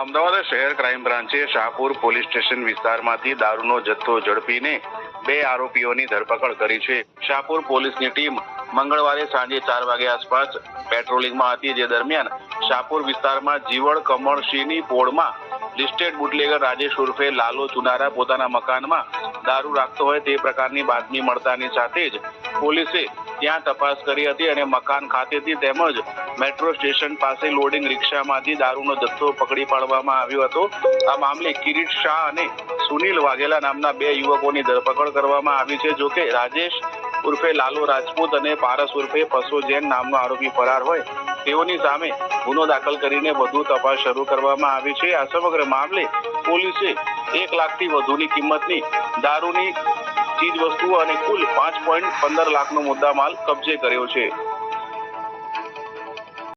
અમદાવાદ શહેર ક્રાઇમ બ્રાન્ચે Shahpur police station વિસ્તારમાંથી દારૂનો જથ્થો ઝડપીને બે આરોપીઓની ધરપકડ કરી છે. શાહપુર પોલીસની ટીમ મંગળવારે સાંજે ચાર વાગે આસપાસ પેટ્રોલિંગમાં હતી. જે દરમિયાન શાહપુર વિસ્તારમાં જીવળ કમળસિંહની પોળમાં લિસ્ટેડ બુટલેગર રાજેશ ઉર્ફે લાલો ચુનારા પોતાના મકાનમાં દારૂ રાખતો હોય તે પ્રકારની બાતમી મળતાની સાથે જ પોલીસે ત્યાં તપાસ કરી હતી અને મકાન ખાતેથી તેમજ મેટ્રો સ્ટેશન પાસે લોડિંગ રિક્ષામાંથી દારૂનો જથ્થો પકડી પાડવામાં આવ્યો હતો. આ મામલે કિરીટ શાહ અને સુનિલ વાઘેલા નામના બે યુવકોની ધરપકડ કરવામાં આવી છે. જોકે રાજેશ ઉર્ફે લાલો રાજપૂત અને પારસ ઉર્ફે પશુ જૈન નામનો આરોપી ફરાર હોય તેઓની સામે ગુનો દાખલ કરીને વધુ તપાસ શરૂ કરવામાં આવી છે. આ સમગ્ર મામલે પોલીસે એક લાખથી વધુની કિંમતની દારૂની ચીજ વસ્તુઓ અને કુલ પાંચ પોઈન્ટ પંદર લાખનો મુદ્દામાલ કબજે કર્યો છે.